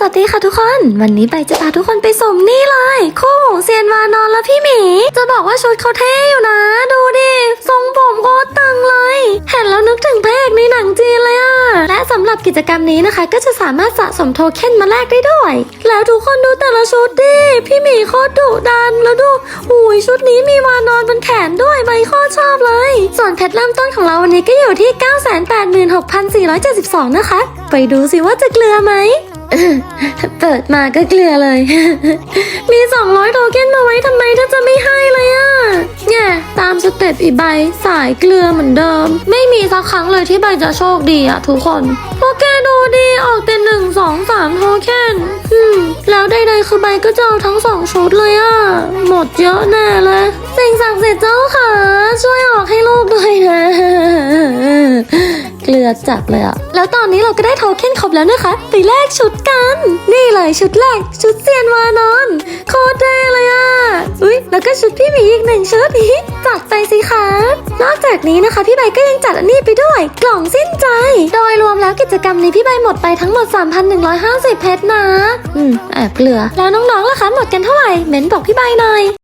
สวัสดีค่ะทุกคน วันนี้ใบจะพาทุกคนไปสมนี่เลย คู่เซียนวานอนและพี่หมี จะบอกว่าชุดเขาเท่อยู่นะ ดูดิทรงผมโคตรตึงเลย เห็นแล้วนึกถึงพระเอกในหนังจีนเลยอะและสำหรับกิจกรรมนี้นะคะ ก็จะสามารถสะสมโทเค็นมาแลกได้ด้วย แล้วทุกคนดูแต่ละชุดดิพี่หมีโคตรดุดันแล้วดูอุ้ยชุดนี้มีวานอนบนแขนด้วยใบโคตรชอบเลย ส่วนเพชรเริ่มต้นของเราวันนี้ก็อยู่ที่ 986,472 นะคะ ไปดูสิว่าจะเกลือไหม เปิดมาก็เกลือเลย มี 200 โทเค็นมาไว้ทำไมถ้าจะไม่ให้เลยอะเนี่ยตามสเต็ปอีใบสายเกลือเหมือนเดิม ไม่มีสักครั้งเลยที่ใบจะโชคดีอะทุกคนพวกแกดูดีออกแต่หนึ่งสองสามโทเค็นอืมแล้วใดๆคือใบก็จะเอาทั้งสองชุดเลยอะหมดเยอะแน่เลย สิ่งศักดิ์สิทธิ์เจ้าค่ะช่วยือจัดเลยอะแล้วตอนนี้เราก็ได้โทเค็นครบแล้วนะคะ ไปแลกชุดกัน นี่เลยชุดแรกชุดเซียนวานอนโคตรเท่เลยอะอุ้ยแล้วก็ชุดพี่หมีอีกหนึ่งชุดนี้จัดไปสิคะนอกจากนี้นะคะ พี่ใบก็ยังจัดอันนี้ไปด้วย กล่องสิ้นใจ โดยรวมแล้วกิจกรรมนี้พี่ใบหมดไปทั้งหมด 3,150 เพชรนะ อืมแอบเกลือ แล้วน้องๆล่ะคะหมดกันเท่าไหร่เม้นบอกพี่ใบหน่อย